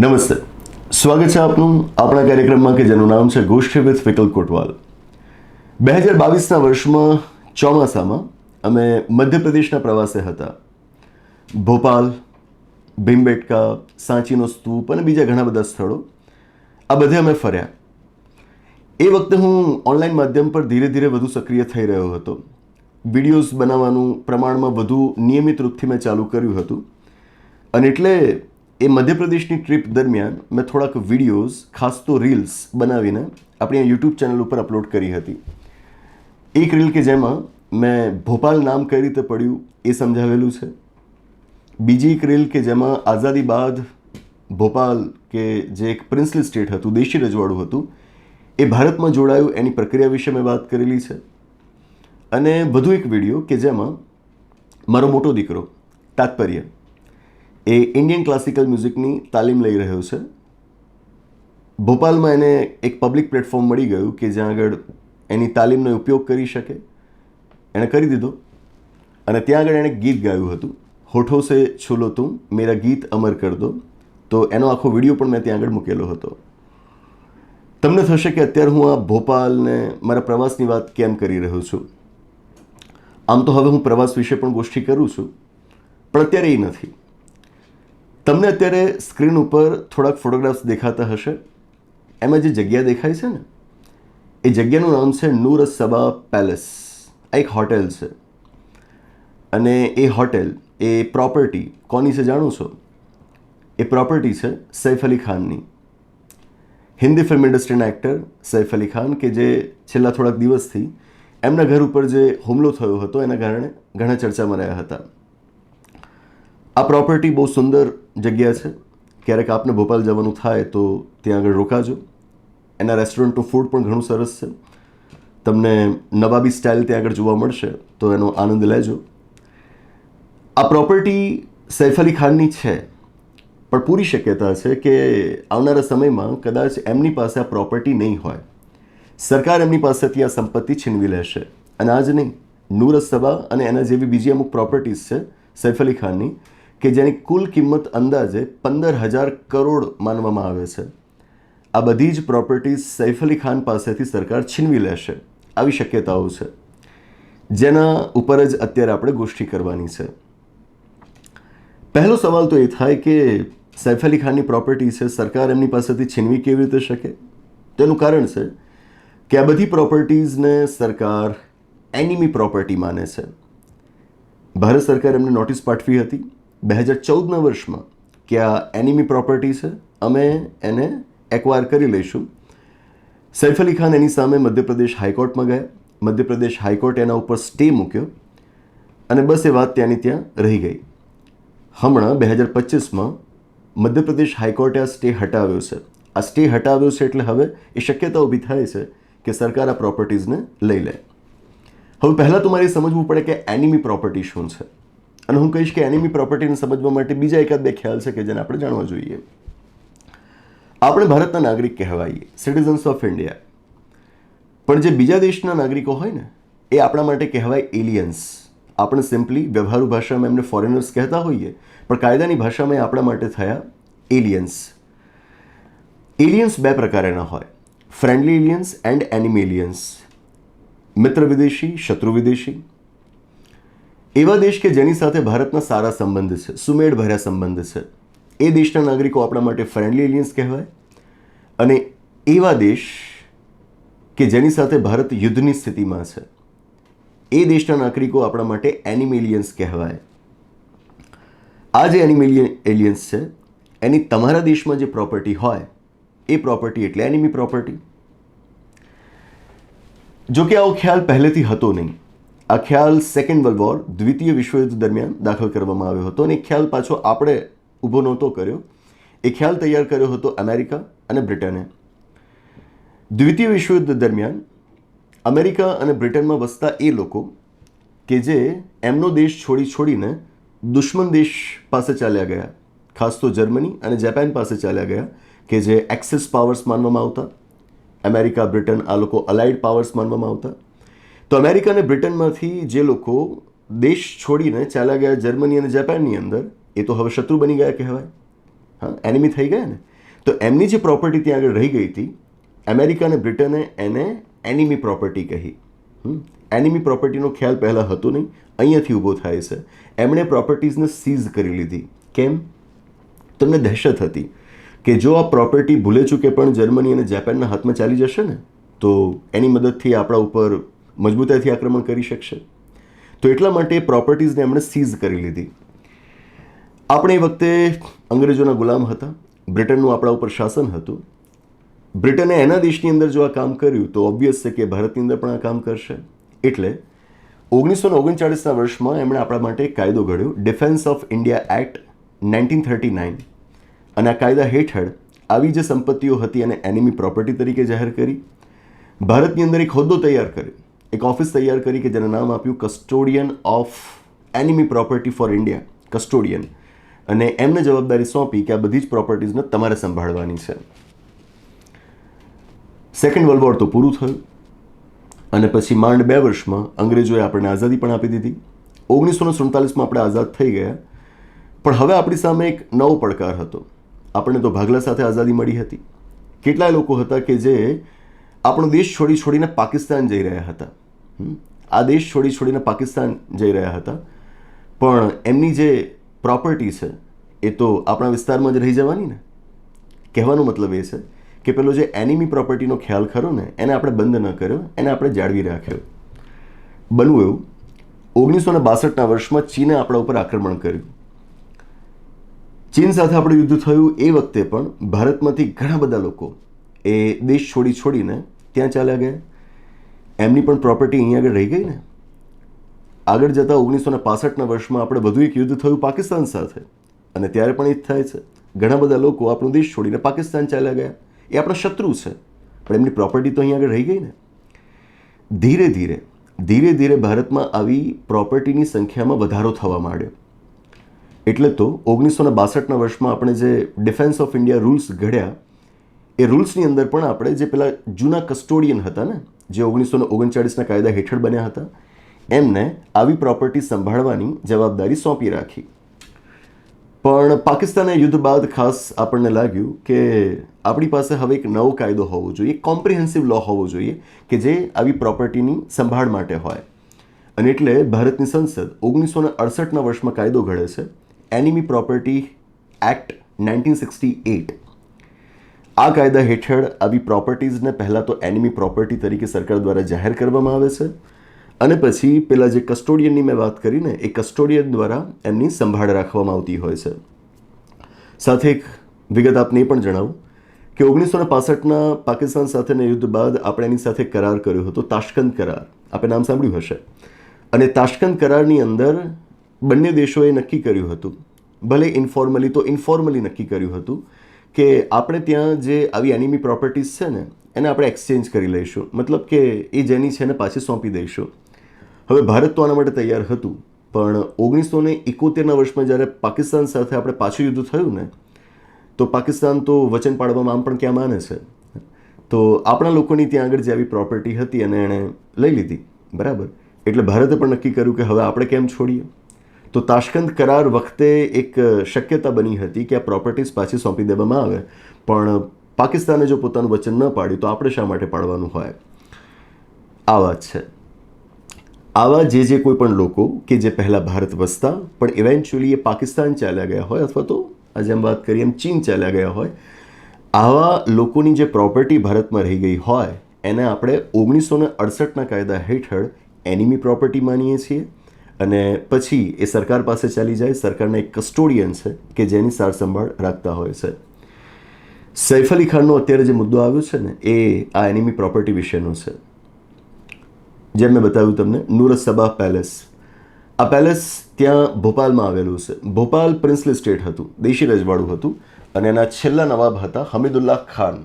નમસ્તે. સ્વાગત છે આપનું આપણા કાર્યક્રમમાં કે જેનું નામ છે ગોષ્ઠી વિથ વિકલ કોટવાલ. બે હજાર બાવીસના વર્ષમાં ચોમાસામાં અમે મધ્યપ્રદેશના પ્રવાસે હતા. ભોપાલ, ભીમબેટકા, સાંચીનો સ્તૂપ અને બીજા ઘણા બધા સ્થળો. આ બધે અમે ફર્યા. એ વખતે હું ઓનલાઈન માધ્યમ પર ધીરે ધીરે વધુ સક્રિય થઈ રહ્યો હતો. વિડીયોઝ બનાવવાનું પ્રમાણમાં વધુ નિયમિત રૂપથી મેં ચાલુ કર્યું હતું. અને એટલે એ મધ્યપ્રદેશની ટ્રીપ દરમિયાન મેં થોડાક વિડીયોઝ, ખાસ તો રીલ્સ, બનાવીને આપણી યુટ્યુબ ચેનલ ઉપર અપલોડ કરી હતી. એક રીલ કે જેમાં મેં ભોપાલ નામ કઈ રીતે પડ્યું એ સમજાવેલું છે. બીજી એક રીલ કે જેમાં આઝાદી બાદ ભોપાલ કે જે એક પ્રિન્સલી સ્ટેટ હતું, દેશી રજવાડું હતું, એ ભારતમાં જોડાયું એની પ્રક્રિયા વિશે મેં વાત કરેલી છે. અને વધુ એક વીડિયો કે જેમાં મારો મોટો દીકરો, તાત્પર્ય એ ઇન્ડિયન ક્લાસિકલ મ્યુઝિકની તાલીમ લઈ રહ્યો છે. ભોપાલમાં એને એક પબ્લિક પ્લેટફોર્મ મળી ગયું કે જ્યાં આગળ એની તાલીમનો ઉપયોગ કરી શકે. એણે કરી દીધો. અને ત્યાં આગળ એણે ગીત ગાયું હતું. હોઠો સે છોલો તું મેરા ગીત અમર કર દો. તો એનો આખો વીડિયો પણ મેં ત્યાં આગળ મૂકેલો હતો. તમને થશે કે અત્યારે હું આ ભોપાલને મારા પ્રવાસની વાત કેમ કરી રહ્યો છું? આમ તો હવે હું પ્રવાસ વિશે પણ ગોષ્ઠી કરું છું. પણ અત્યારે એ નથી. તમને અત્યારે સ્ક્રીન ઉપર થોડાક ફોટોગ્રાફ્સ દેખાતા હશે. એમાં જે જગ્યા દેખાય છે ને, એ જગ્યાનું નામ છે નૂર સબા પેલેસ. આ એક હોટેલ છે. અને એ હોટેલ, એ પ્રોપર્ટી, કોની છે જાણો છો? એ પ્રોપર્ટી છે સૈફ અલી ખાનની. હિન્દી ફિલ્મ ઇન્ડસ્ટ્રીના એક્ટર સૈફ અલી ખાન, કે જે છેલ્લા થોડાક દિવસથી એમના ઘર ઉપર જે હુમલો થયો હતો, એના કારણે ઘણા ચર્ચામાં રહ્યા હતા. આ પ્રોપર્ટી બહુ સુંદર જગ્યા છે. ક્યારેક આપને ભોપાલ જવાનું થાય તો ત્યાં આગળ રોકાજો. એના રેસ્ટોરન્ટનું ફૂડ પણ ઘણું સરસ છે. તમને નવાબી સ્ટાઇલ ત્યાં આગળ જોવા મળશે, તો એનો આનંદ લેજો. આ પ્રોપર્ટી સૈફ અલી ખાનની છે, પણ પૂરી શક્યતા છે કે આવનારા સમયમાં કદાચ એમની પાસે આ પ્રોપર્ટી નહીં હોય. સરકાર એમની પાસેથી આ સંપત્તિ છીનવી લેશે. અને આજ નહીં નૂર સભા અને એના જેવી બીજી અમુક પ્રોપર્ટીઝ છે સૈફ અલી ખાનની કે જેની કુલ કિંમત અંદાજે પંદર હજાર કરોડ માનવામાં આવે છે. આ બધી જ પ્રોપર્ટીઝ સૈફ અલી ખાન પાસેથી સરકાર છીનવી લેશે. આવી શક્યતાઓ છે. જેના ઉપર જ અત્યારે આપણે ગોષ્ઠી કરવાની છે. પહેલો સવાલ તો એ થાય કે સૈફ અલી ખાનની પ્રોપર્ટી છે, સરકાર એમની પાસેથી છીનવી કેવી રીતે શકે? તેનું કારણ છે કે આ બધી પ્રોપર્ટીઝને સરકાર એનિમી પ્રોપર્ટી માને છે. ભારત સરકાર એમને નોટિસ પાઠવી હતી. બે હજાર ચૌદના વર્ષમાં કે આ એનિમી પ્રોપર્ટી છે, અમે એને એક્વાયર કરી લઈશું. સૈફ અલી ખાન એની સામે મધ્યપ્રદેશ હાઈકોર્ટમાં ગયા. મધ્યપ્રદેશ હાઈકોર્ટ એના ઉપર સ્ટે મૂક્યો અને બસ એ વાત ત્યાંની ત્યાં રહી ગઈ. હમણાં બે હજાર પચીસમાં મધ્યપ્રદેશ હાઈકોર્ટે આ સ્ટે હટાવ્યો છે. આ સ્ટે હટાવ્યો છે એટલે હવે એ શક્યતા ઊભી થાય છે કે સરકાર આ પ્રોપર્ટીઝને લઈ લે. હવે પહેલાં તો મારે સમજવું પડે કે એનિમી પ્રોપર્ટી શું છે. અને હું કહીશ કે એનિમી પ્રોપર્ટીને સમજવા માટે બીજા એકાદ બે ખ્યાલ છે કે જેને આપણે જાણવા જોઈએ. આપણે ભારતના નાગરિક કહેવાઈએ સિટીઝન્સ ઓફ ઇન્ડિયા પણ જે બીજા દેશના નાગરિકો હોય ને, એ આપણા માટે કહેવાય એલિયન્સ આપણે સિમ્પલી વ્યવહારુ ભાષામાં એમને ફોરેનર્સ કહેતા હોઈએ, પણ કાયદાની ભાષામાં એ આપણા માટે થયા એલિયન્સ એલિયન્સ બે પ્રકારના હોય. Friendly aliens and enemy aliens મિત્ર વિદેશી, શત્રુ વિદેશી. એવા દેશ કે જેની સાથે ભારતના સારા સંબંધ છે સુમેળ ભર્યા સંબંધ છે. એ દેશના નાગરિકો આપણા માટે ફ્રેન્ડલી એલિયન્સ કહેવાય અને એવા દેશ કે જેની સાથે ભારત યુદ્ધની સ્થિતિમાં છે. એ દેશના નાગરિકો આપણા માટે એનિમી એલિયન્સ કહેવાય. આ જે એનિમી એલિયન્સ છે, એની તમારા દેશમાં જે પ્રોપર્ટી હોય, એ પ્રોપર્ટી એટલે એનિમી પ્રોપર્ટી જો કે આવો ખ્યાલ પહેલેથી હતો નહીં. આ ખ્યાલ સેકન્ડ વર્લ્ડ વોર દ્વિતીય વિશ્વયુદ્ધ દરમિયાન દાખલ કરવામાં આવ્યો હતો અને એ ખ્યાલ પાછો આપણે ઊભો નહોતો કર્યો. એ ખ્યાલ તૈયાર કર્યો હતો અમેરિકા અને બ્રિટને દ્વિતીય વિશ્વયુદ્ધ દરમિયાન અમેરિકા અને બ્રિટનમાં વસતા એ લોકો કે જે એમનો દેશ છોડી છોડીને દુશ્મન દેશ પાસે ચાલ્યા ગયા. ખાસ તો જર્મની અને જાપાન પાસે ચાલ્યા ગયા કે જે એક્સેસ પાવર્સ માનવામાં આવતા. અમેરિકા બ્રિટન આ લોકો અલાઇડ પાવર્સ માનવામાં આવતા. તો અમેરિકા અને બ્રિટનમાંથી જે લોકો દેશ છોડીને ચાલ્યા ગયા જર્મની અને જાપાનની અંદર, એ તો હવે શત્રુ બની ગયા કહેવાય. હા એનિમી થઈ ગયા ને. તો એમની જે પ્રોપર્ટી ત્યાં આગળ રહી ગઈ હતી, અમેરિકા અને બ્રિટને એને એનિમી પ્રોપર્ટી કહી. એનિમી પ્રોપર્ટીનો ખ્યાલ પહેલાં હતો નહીં, અહીંયાથી ઊભો થાય છે. એમણે પ્રોપર્ટીઝને સીઝ કરી લીધી. કેમ? તમને દહેશત હતી કે જો આ પ્રોપર્ટી ભૂલે ચૂકે પણ જર્મની અને જાપાનના હાથમાં ચાલી જશે ને, તો એની મદદથી આપણા ઉપર મજબૂતાઈથી આક્રમણ કરી શકશે? તો એટલા માટે પ્રોપર્ટીઝને એમણે સીઝ કરી લીધી. આપણે એ વખતે અંગ્રેજોના ગુલામ હતા. બ્રિટનનું આપણા ઉપર શાસન હતું. બ્રિટને એના દેશની અંદર જો આ કામ કર્યું, તો ઓબ્વિયસ છે કે ભારતની અંદર પણ આ કામ કરશે. એટલે ઓગણીસો ને ઓગણચાળીસના વર્ષમાં એમણે આપણા માટે કાયદો ઘડ્યો defence of India act nineteen thirty nine અને આ કાયદા હેઠળ આવી જે સંપત્તિઓ હતી એને એનિમી પ્રોપર્ટી તરીકે જાહેર કરી. ભારતની અંદર એક હોદ્દો તૈયાર કર્યો. એક ઓફિસ તૈયાર કરી કે જેનું નામ આપ્યું custodian of enemy property for India custodian અને એમને જવાબદારી સોંપી કે આ બધી જ પ્રોપર્ટીઝને તમારે સંભાળવાની છે. સેકન્ડ વર્લ્ડ વોર તો પૂરું થયું. અને પછી માંડ બે વર્ષમાં અંગ્રેજોએ આપણને આઝાદી પણ આપી દીધી. ઓગણીસો સુડતાલીસમાં આપણે આઝાદ થઈ ગયા. પણ હવે આપણી સામે એક નવો પડકાર હતો. આપણને તો ભાગલા સાથે આઝાદી મળી હતી. કેટલાય લોકો હતા કે જે આપણો દેશ છોડી છોડીને પાકિસ્તાન જઈ રહ્યા હતા. આ દેશ છોડી છોડીને પાકિસ્તાન જઈ રહ્યા હતા. પણ એમની જે પ્રોપર્ટી છે, એ તો આપણા વિસ્તારમાં જ રહી જવાની ને? કહેવાનો મતલબ એ છે કે પેલો જે એનિમી પ્રોપર્ટીનો ખ્યાલ ખરો ને, એને આપણે બંધ ન કર્યો, એને આપણે જાળવી રાખ્યો. બનવું એવું. ઓગણીસો ને બાસઠના વર્ષમાં ચીને આપણા ઉપર આક્રમણ કર્યું. ચીન સાથે આપણે યુદ્ધ થયું એ વખતે પણ ભારતમાંથી ઘણા બધા લોકો એ દેશ છોડી છોડીને ત્યાં ચાલ્યા ગયા. એમની પણ પ્રોપર્ટી અહીં આગળ રહી ગઈ ને. આગળ જતાં ઓગણીસો ને પાસઠના વર્ષમાં આપણે વધુ એક યુદ્ધ થયું પાકિસ્તાન સાથે. અને ત્યારે પણ એ જ થાય છે. ઘણા બધા લોકો આપણો દેશ છોડીને પાકિસ્તાન ચાલ્યા ગયા. એ આપણા શત્રુ છે. પણ એમની પ્રોપર્ટી તો અહીં આગળ રહી ગઈ ને. ધીરે ધીરે ધીરે ધીરે ભારતમાં આવી પ્રોપર્ટીની સંખ્યામાં વધારો થવા માંડ્યો. એટલે તો ઓગણીસો ને બાસઠના વર્ષમાં આપણે જે ડિફેન્સ ઓફ ઇન્ડિયા રૂલ્સ ઘડ્યા એ રૂલ્સની અંદર પણ આપણે જે પેલા જૂના કસ્ટોડિયન હતા ને, જે ઓગણીસો ને ઓગણચાળીસના કાયદા હેઠળ બન્યા હતા, એમને આવી પ્રોપર્ટી સંભાળવાની જવાબદારી સોંપી રાખી. પણ પાકિસ્તાનના યુદ્ધ બાદ ખાસ આપણને લાગ્યું કે આપણી પાસે હવે એક નવો કાયદો હોવો જોઈએ કોમ્પ્રિહેન્સિવ લો હોવો જોઈએ કે જે આવી પ્રોપર્ટીની સંભાળ માટે હોય. અને એટલે ભારતની સંસદ ઓગણીસો અડસઠના વર્ષમાં કાયદો ઘડે છે enemy property act nineteen sixty eight આ કાયદા હેઠળ આવી પ્રોપર્ટીઝને પહેલાં તો એનિમી પ્રોપર્ટી તરીકે સરકાર દ્વારા જાહેર કરવામાં આવે છે. અને પછી પેલા જે કસ્ટોડિયનની મેં વાત કરીને એ કસ્ટોડિયન દ્વારા એમની સંભાળ રાખવામાં આવતી હોય છે. સાથે એક વિગત આપને એ પણ જણાવું કે ઓગણીસો ને પાસઠના પાકિસ્તાન સાથેના યુદ્ધ બાદ આપણે એની સાથે કરાર કર્યો હતો, તાશ્કંદ કરાર. આપણે નામ સાંભળ્યું હશે. અને તાશ્કંદ કરારની અંદર બંને દેશોએ નક્કી કર્યું હતું. ભલે ઇન્ફોર્મલી તો ઇન્ફોર્મલી નક્કી કર્યું હતું કે આપણે ત્યાં જે આવી એનિમી પ્રોપર્ટીઝ છે ને, એને આપણે એક્સચેન્જ કરી લઈશું. મતલબ કે એ જેની છે ને પાછી સોંપી દઈશું. હવે ભારત તો આના માટે તૈયાર હતું, પણ ઓગણીસો ને એકોતેરના વર્ષમાં જ્યારે પાકિસ્તાન સાથે આપણે પાછું યુદ્ધ થયું ને, તો પાકિસ્તાન તો વચન પાડવામાં આમ પણ ક્યાં માને છે? તો આપણા લોકોની ત્યાં આગળ જે આવી પ્રોપર્ટી હતી અને એણે લઈ લીધી, બરાબર? એટલે ભારતે પણ નક્કી કર્યું કે હવે આપણે કેમ છોડીએ? તો તાશ્કંદ કરાર વખતે એક શક્યતા બની હતી કે આ પ્રોપર્ટીઝ પાછી સોંપી દેવામાં આવે. પણ પાકિસ્તાને જો પોતાનું વચન ન પાડ્યું, તો આપણે શા માટે પાડવાનું હોય? આ વાત છે. આવા જે જે કોઈ પણ લોકો કે જે પહેલાં ભારત વસતા, પણ ઇવેન્ચ્યુઅલી એ પાકિસ્તાન ચાલ્યા ગયા હોય અથવા તો, આજે એમ વાત કરીએ એમ ચીન ચાલ્યા ગયા હોય, આવા લોકોની જે પ્રોપર્ટી ભારતમાં રહી ગઈ હોય, એને આપણે ઓગણીસો ને અડસઠના કાયદા હેઠળ એનિમી પ્રોપર્ટી માનીએ છીએ. અને પછી એ સરકાર પાસે ચાલી જાય, સરકારના એક કસ્ટોડિયન છે કે જેની સારસંભાળ રાખતા હોય છે. સૈફ અલી ખાનનો અત્યારે જે મુદ્દો આવ્યો છે ને, એ આ એનિમી પ્રોપર્ટી વિશેનો છે. જેમ મેં બતાવ્યું તમને નૂરસબા પેલેસ આ પેલેસ ત્યાં ભોપાલમાં આવેલું છે. ભોપાલ પ્રિન્સલી સ્ટેટ હતું, દેશી રજવાડું હતું અને એના છેલ્લા નવાબ હતા હમીદુલ્લાહ ખાન.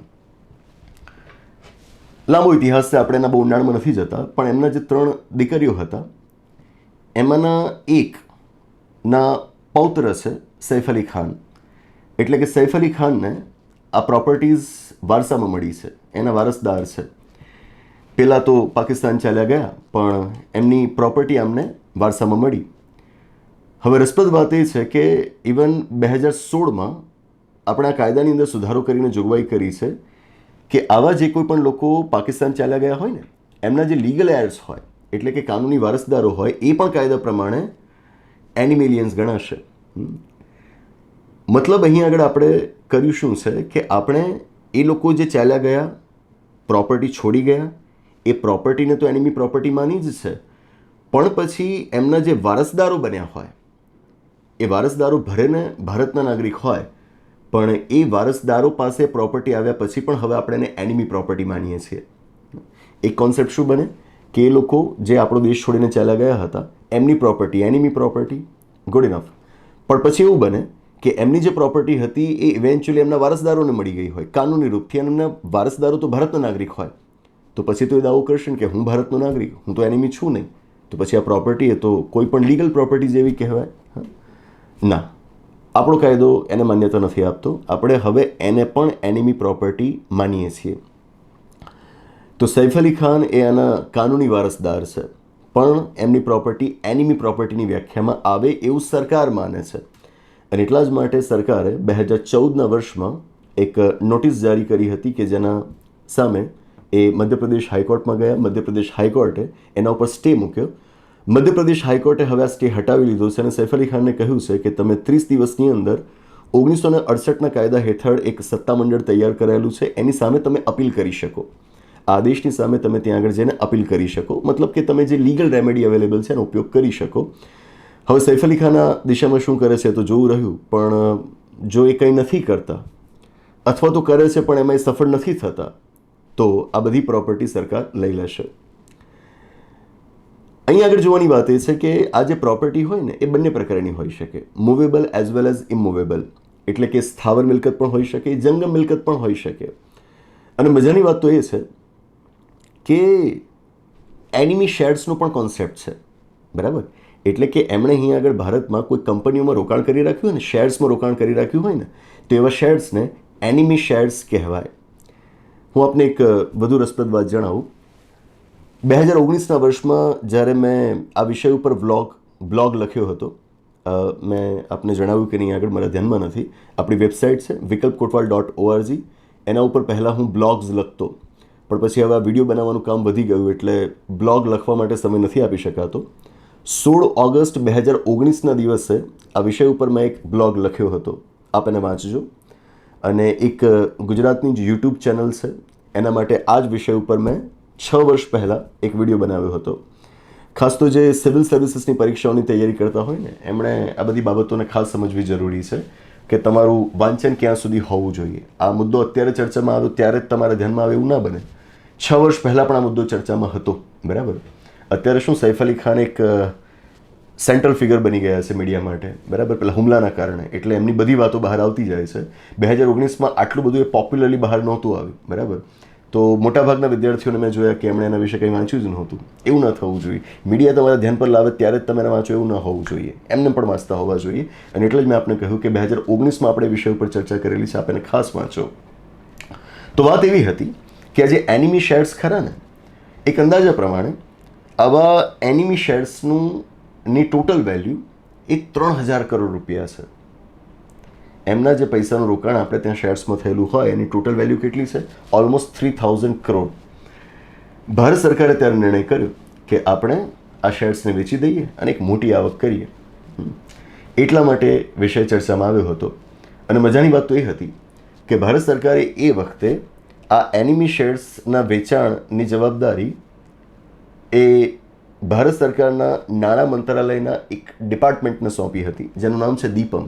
લાંબો ઇતિહાસ છે, આપણે એના બહુ ઊંડાણમાં નથી જતા, પણ એમના જે ત્રણ દીકરીઓ હતા એમાંના એકના પૌત્ર છે સૈફ અલી ખાન. એટલે કે સૈફ અલી ખાનને આ પ્રોપર્ટીઝ વારસામાં મળી છે. એના વારસદાર છે. પહેલાં તો પાકિસ્તાન ચાલ્યા ગયા, પણ એમની પ્રોપર્ટી અમને વારસામાં મળી. હવે રસપ્રદ વાત એ છે કે ઇવન બે હજાર સોળમાં આપણા કાયદાની અંદર સુધારો કરીને જોગવાઈ કરી છે કે આવા જે કોઈ પણ લોકો પાકિસ્તાન ચાલ્યા ગયા હોય ને, એમના જે લીગલ એર્સ હોય એટલે કે કાનૂની વારસદારો હોય, એ પણ કાયદા પ્રમાણે એનિમેલિયન્સ ગણાશે. મતલબ અહીં આગળ આપણે કર્યું શું છે કે આપણે એ લોકો જે ચાલ્યા ગયા પ્રોપર્ટી છોડી ગયા, એ પ્રોપર્ટીને તો એનિમી પ્રોપર્ટી માની જ છે. પણ પછી એમના જે વારસદારો બન્યા હોય, એ વારસદારો ભરેને ભારતના નાગરિક હોય, પણ એ વારસદારો પાસે પ્રોપર્ટી આવ્યા પછી પણ હવે આપણે એને એનિમી પ્રોપર્ટી માનીએ છીએ. એક કોન્સેપ્ટ શું બને? કે લોકો જે આપણો દેશ છોડીને ચાલ્યા ગયા હતા, એમની property enemy property good enough પણ પછી એવું બને કે એમની જે પ્રોપર્ટી હતી એ ઇવેન્ચ્યુઅલી એમના વારસદારોને મળી ગઈ હોય, કાનૂની રૂપથી અને એમના વારસદારો તો ભારતના નાગરિક હોય. તો પછી તો એ દાવો કરશે ને કે હું ભારતનો નાગરિક, હું તો એનિમી છું નહીં. તો પછી આ પ્રોપર્ટી એ તો કોઈ પણ લીગલ પ્રોપર્ટી જેવી કહેવાય? ના. આપણો કાયદો એને માન્યતા નથી આપતો. આપણે હવે એને પણ એનિમી પ્રોપર્ટી માનીએ છીએ. તો સૈફ અલી ખાન એ આના કાનૂની વારસદાર છે. પણ એમની પ્રોપર્ટી, એનિમી પ્રોપર્ટીની વ્યાખ્યામાં આવે એવું સરકાર માને છે. અને એટલા જ માટે સરકારે બે હજાર ચૌદના વર્ષમાં એક નોટિસ જારી કરી હતી કે જેના સામે એ મધ્યપ્રદેશ હાઈકોર્ટમાં ગયા. મધ્યપ્રદેશ હાઈકોર્ટે એના ઉપર સ્ટે મૂક્યો. મધ્યપ્રદેશ હાઈકોર્ટે હવે આ સ્ટે હટાવી લીધો છે અને સૈફ અલી ખાનને કહ્યું છે કે તમે ત્રીસ દિવસની અંદર ઓગણીસો ને અડસઠના કાયદા હેઠળ એક સત્તામંડળ તૈયાર કરાયેલું છે. એની સામે તમે અપીલ કરી શકો. આદેશની સામે તમે ત્યાં આગળ જઈને અપીલ કરી શકો. મતલબ કે તમે જે લીગલ રેમેડી અવેલેબલ છે એનો ઉપયોગ કરી શકો. હવે સૈફ અલી ખાના દિશામાં શું કરે છે તો જોવું રહ્યું, પણ જો એ કંઈ નથી કરતા, અથવા તો કરે છે પણ એમાં એ સફળ નથી થતા, તો આ બધી પ્રોપર્ટી સરકાર લઈ લેશે. અહીં આગળ જોવાની વાત એ છે કે આ જે પ્રોપર્ટી હોય ને, એ બંને પ્રકારની હોઈ શકે. Movable as well as immovable એટલે કે સ્થાવર મિલકત પણ હોઈ શકે, જંગમ મિલકત પણ હોઈ શકે. અને મજાની વાત તો એ છે કે એનિમી શેર્સનો પણ કોન્સેપ્ટ છે. બરાબર? એટલે કે એમણે અહીં આગળ ભારતમાં કોઈ કંપનીઓમાં રોકાણ કરી રાખ્યું હોય ને શેર્સમાં રોકાણ કરી રાખ્યું હોય ને, તો એવા શેર્સને એનિમી શેર્સ કહેવાય. હું આપને એક વધુ રસપ્રદ વાત જણાવું. બે હજાર ઓગણીસના વર્ષમાં જ્યારે મેં આ વિષય ઉપર વ્લોગ, બ્લોગ લખ્યો હતો મેં આપને જણાવ્યું કે નહીં આગળ મારા ધ્યાનમાં નથી. આપણી વેબસાઇટ છે વિકલ્પ કોટવાલ ડોટ ઓઆરજી. એના ઉપર પહેલાં હું બ્લોગ્સ લખતો. પણ પછી હવે આ વીડિયો બનાવવાનું કામ વધી ગયું એટલે બ્લોગ લખવા માટે સમય નથી આપી શકાતો. સોળ ઓગસ્ટ બે હજાર ઓગણીસના દિવસે આ વિષય ઉપર મેં એક બ્લોગ લખ્યો હતો. આપ એને વાંચજો. અને એક ગુજરાતની જે યુટ્યુબ ચેનલ છે. એના માટે આ જ વિષય ઉપર મેં છ વર્ષ પહેલાં એક વીડિયો બનાવ્યો હતો. ખાસ તો જે સિવિલ સર્વિસીસની પરીક્ષાઓની તૈયારી કરતા હોય ને, એમણે આ બધી બાબતોને ખાસ સમજવી જરૂરી છે કે તમારું વાંચન ક્યાં સુધી હોવું જોઈએ. આ મુદ્દો અત્યારે ચર્ચામાં આવ્યો, ત્યારે જ તમારા ધ્યાનમાં આવે એવું ના બને. છ વર્ષ પહેલાં પણ આ મુદ્દો ચર્ચામાં હતો, બરાબર? અત્યારે શું સૈફ અલી ખાન એક સેન્ટ્રલ ફિગર બની ગયા છે મીડિયા માટે, બરાબર? પેલા હુમલાના કારણે, એટલે એમની બધી વાતો બહાર આવતી જાય છે. બે હજાર ઓગણીસમાં આટલું બધું એ પોપ્યુલરલી બહાર નહોતું આવ્યું, બરાબર? તો મોટાભાગના વિદ્યાર્થીઓને મેં જોયા કે એમણે એના વિશે કંઈ વાંચ્યું જ નહોતું. એવું ન થવું જોઈએ. મીડિયા તમારા ધ્યાન પર લાવે ત્યારે જ તમે વાંચો, એવું ન હોવું જોઈએ. એમને પણ વાંચતા હોવા જોઈએ. અને એટલે જ મેં આપને કહ્યું કે બે હજાર ઓગણીસમાં આપણે વિષય ઉપર ચર્ચા કરેલી છે આપણે ખાસ વાંચો. તો વાત એવી હતી કે આ જે એનિમી શેર્સ ખરા ને? એક અંદાજા પ્રમાણે, આવા એનિમી શેર્સનું ની ટોટલ વેલ્યુ એ ત્રણ હજાર કરોડ રૂપિયા છે. એમના જે પૈસાનું રોકાણ આપણે ત્યાં શેર્સમાં થયેલું હોય, એની ટોટલ વેલ્યુ કેટલી છે? Almost three thousand crore Bharat સરકારે ત્યારે નિર્ણય કર્યો કે આપણે આ શેર્સને વેચી દઈએ અને એક મોટી આવક કરીએ. એટલા માટે વિષય ચર્ચામાં આવ્યો હતો. અને મજાની વાત તો એ હતી કે ભારત સરકારે એ વખતે આ એનિમી શેર્સના વેચાણની જવાબદારી એ ભારત સરકારના નાણાં મંત્રાલયના એક ડિપાર્ટમેન્ટને સોંપી હતી, જેનું નામ છે DIPAM.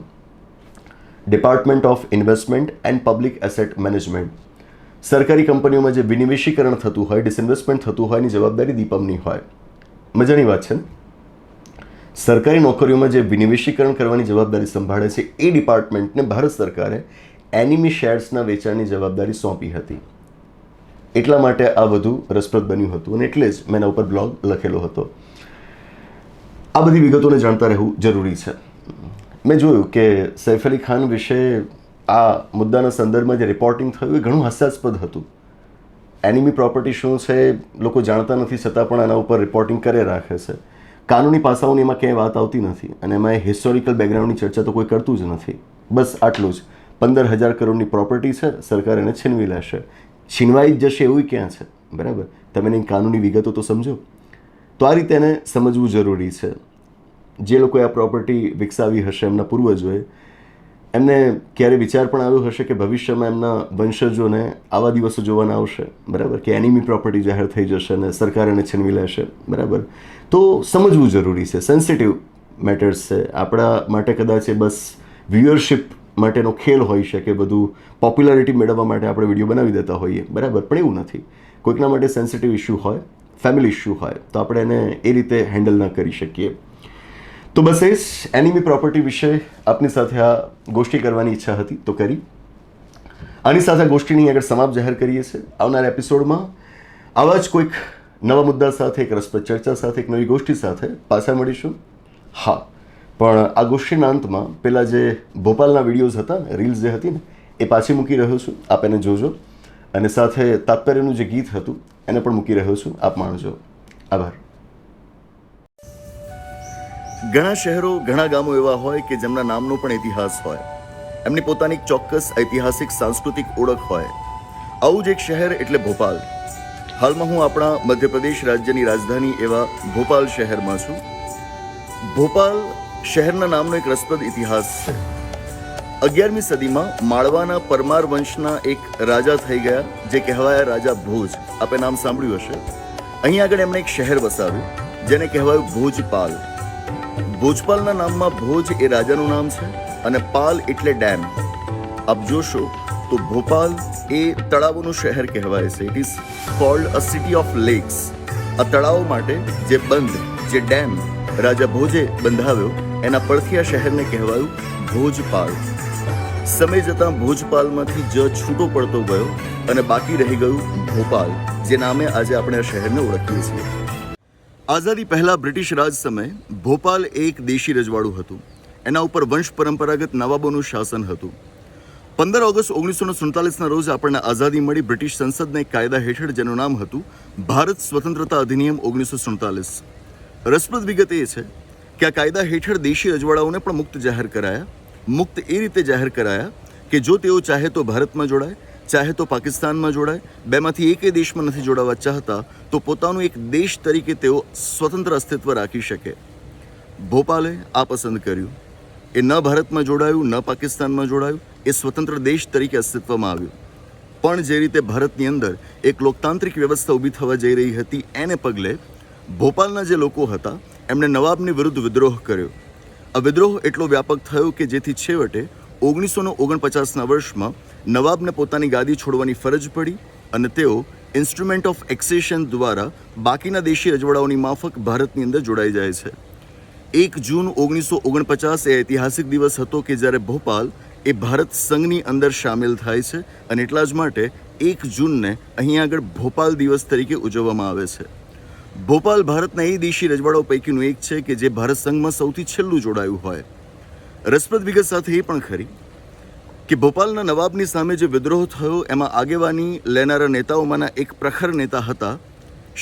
Department of investment and public asset management સરકારી કંપનીઓમાં જે વિનિવેશીકરણ થતું હોય ડિસઇન્વેસ્ટમેન્ટ થતું હોય એની જવાબદારી દીપમની હોય. મજાની વાત છે સરકારી નોકરીઓમાં જે વિનિવેશીકરણ કરવાની જવાબદારી સંભાળે છે, એ ડિપાર્ટમેન્ટને ભારત સરકારે એનિમી શેર્સના વેચાણની જવાબદારી સોંપી હતી. એટલા માટે આ વધુ રસપ્રદ બન્યું હતું. અને એટલે જ મેં એના ઉપર બ્લોગ લખેલો હતો. આ બધી વિગતોને જાણતા રહેવું જરૂરી છે. મેં જોયું કે સૈફ અલી ખાન વિશે આ મુદ્દાના સંદર્ભમાં જે રિપોર્ટિંગ થયું એ ઘણું હાસ્યાસ્પદ હતું. એનિમી પ્રોપર્ટી શું છે લોકો જાણતા નથી, છતાં પણ આના ઉપર રિપોર્ટિંગ કરે રાખે છે. કાનૂની પાસાઓની એમાં ક્યાંય વાત આવતી નથી અને એમાં હિસ્ટોરિકલ બેકગ્રાઉન્ડની ચર્ચા તો કોઈ કરતું જ નથી. બસ આટલું જ. પંદર હજાર કરોડની પ્રોપર્ટી છે, સરકાર એને છીનવી લેશે. છીનવાઈ જ જશે એવું ક્યાં છે? બરાબર? તમે એની કાનૂની વિગતો તો સમજો. તો આ રીતે એને સમજવું જરૂરી છે. જે લોકોએ આ પ્રોપર્ટી વિકસાવી હશે એમના પૂર્વજોએ એમને ક્યારે વિચાર પણ આવ્યો હશે કે ભવિષ્યમાં એમના વંશજોને આવા દિવસો જોવાના આવશે, બરાબર? કે એનિમી પ્રોપર્ટી જાહેર થઈ જશે અને સરકાર એને છીનવી લેશે, બરાબર? તો સમજવું જરૂરી છે. સેન્સિટિવ મેટર્સ છે. આપણા માટે કદાચ એ બસ વ્યુઅરશિપ માટેનો ખેલ હોઈ શકે, બધું પોપ્યુલારિટી મેળવવા માટે આપણે વીડિયો બનાવી દેતા હોઈએ. બરાબર? પણ એવું નથી. કોઈકના માટે સેન્સિટિવ ઇશ્યુ હોય ફેમિલી ઇશ્યુ હોય, તો આપણે એને એ રીતે હેન્ડલ ના કરી શકીએ. તો બસ એ જ. એનિમી પ્રોપર્ટી વિશે આપની સાથે આ ગોષ્ઠી કરવાની ઈચ્છા હતી, તો કરી. આની સાથે ગોષ્ઠીની આગળ સમાપ્ત જાહેર કરીએ છીએ. આવનાર એપિસોડમાં આવા જ કોઈક નવા મુદ્દા સાથે, એક રસપ્રદ ચર્ચા સાથે, એક નવી ગોષ્ઠી સાથે પાછા મળીશું. હા. પણ આ ગોષ્ઠીના અંતમાં પેલા જે ભોપાલના વિડીયોઝ હતા ને રીલ્સ જે હતી ને, એ પાછી મૂકી રહ્યો છું. આપ એને જોજો. અને સાથે તાત્પર્યનું જે ગીત હતું, એને પણ મૂકી રહ્યો છું. આપ માણજો. આભાર. ઘણા શહેરો, ઘણા ગામો એવા હોય કે જેમના નામનો પણ ઇતિહાસ હોય. એમની પોતાની ચોક્કસ ઐતિહાસિક, સાંસ્કૃતિક ઓળખ હોય. આવું જ એક શહેર એટલે ભોપાલ. હાલમાં હું આપણા મધ્યપ્રદેશ રાજ્યની રાજધાની એવા ભોપાલ શહેરમાં છું. ભોપાલ શહેરના નામનો એક રસપ્રદ ઇતિહાસ છે. અગિયારમી સદીમાં માળવાના પરમાર વંશના એક રાજા થઈ ગયા, જે કહેવાયા રાજા ભોજ. આપે નામ સાંભળ્યું હશે? અહીં આગળ એમણે એક શહેર વસાવ્યું, જેને કહેવાયું ભોજપાલ. ભોજપાલના નામમાં ભોજ એ રાજાનું નામ છે અને પાલ એટલે ડેમ. આપ જોશો તો ભોપાલ એ તળાવોનું શહેર કહેવાય છે. It is called a city of lakes આ તળાવો માટે જે બંધ, જે ડેમ રાજા ભોજે બંધાવ્યો. એના પરથી આ શહેરને કહેવાયું ભોજપાલ. સમય જતાં ભોજપાલમાંથી જ છૂટો પડતો ગયો અને બાકી રહી ગયું ભોપાલ, જે નામે આજે આપણે આ શહેરને ઓળખીએ છીએ. આઝાદી પહેલાં બ્રિટિશ રાજ સમયે ભોપાલ એક દેશી રજવાડું હતું. એના ઉપર વંશ પરંપરાગત નવાબોનું શાસન હતું. પંદર ઓગસ્ટ ઓગણીસો સુડતાલીસના રોજ આપણને આઝાદી મળી બ્રિટિશ સંસદના એક કાયદા હેઠળ, જેનું નામ હતું ભારત સ્વતંત્રતા અધિનિયમ ઓગણીસો સુડતાલીસ. રસપ્રદ વિગત એ છે કે આ કાયદા હેઠળ દેશી રજવાડાઓને પણ મુક્ત જાહેર કરાયા. મુક્ત એ રીતે જાહેર કરાયા કે જો તેઓ ચાહે તો ભારતમાં જોડાય, ચાહે તો પાકિસ્તાનમાં જોડાય, બેમાંથી એકે દેશમાં નથી જોડાવા ચાહતા, તો પોતાનું એક દેશ તરીકે તેઓ સ્વતંત્ર અસ્તિત્વ રાખી શકે. ભોપાલે આ પસંદ કર્યું. એ ન ભારતમાં જોડાયું, ન પાકિસ્તાનમાં જોડાયું, એ સ્વતંત્ર દેશ તરીકે અસ્તિત્વમાં આવ્યું. પણ જે રીતે ભારતની અંદર એક લોકતાંત્રિક વ્યવસ્થા ઊભી થવા જઈ રહી હતી, એને પગલે ભોપાલના જે લોકો હતા, એમણે નવાબની વિરુદ્ધ વિદ્રોહ કર્યો. આ વિદ્રોહ એટલો વ્યાપક થયો કે જેથી છેવટે ઓગણીસો ઓગણપચાસના વર્ષમાં નવાબને પોતાની ગાદી છોડવાની ફરજ પડી અને તેઓ ઇન્સ્ટ્રુમેન્ટ ઓફ એક્સેશન દ્વારા બાકીના દેશી રજવાડાઓની માફક ભારતની અંદર જોડાઈ જાય છે. એક જૂન ઓગણીસો ઓગણપચાસ એ ઐતિહાસિક દિવસ હતો કે જ્યારે ભોપાલ એ ભારત સંઘની અંદર સામેલ થાય છે અને એટલા જ માટે એક જૂનને અહીં આગળ ભોપાલ દિવસ તરીકે ઉજવવામાં આવે છે. ભોપાલ ભારતના એ દેશી રજવાડાઓ પૈકીનું એક છે કે જે ભારત સંઘમાં સૌથી છેલ્લું જોડાયું હોય. રસપ્રદ વિગત સાથે એ પણ ખરી કે ભોપાલના નવાબની સામે જે વિદ્રોહ થયો, એમાં આગેવાની લેનારા નેતાઓમાંના એક પ્રખર નેતા હતા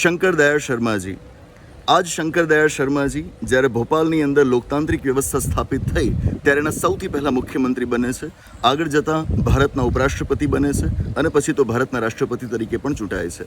શંકરદયાળ શર્માજી. આજ શંકરદયાળ શર્માજી જ્યારે ભોપાલની અંદર લોકતાંત્રિક વ્યવસ્થા સ્થાપિત થઈ, ત્યારે એના સૌથી પહેલાં મુખ્યમંત્રી બને છે, આગળ જતાં ભારતના ઉપરાષ્ટ્રપતિ બને છે અને પછી તો ભારતના રાષ્ટ્રપતિ તરીકે પણ ચૂંટાય છે.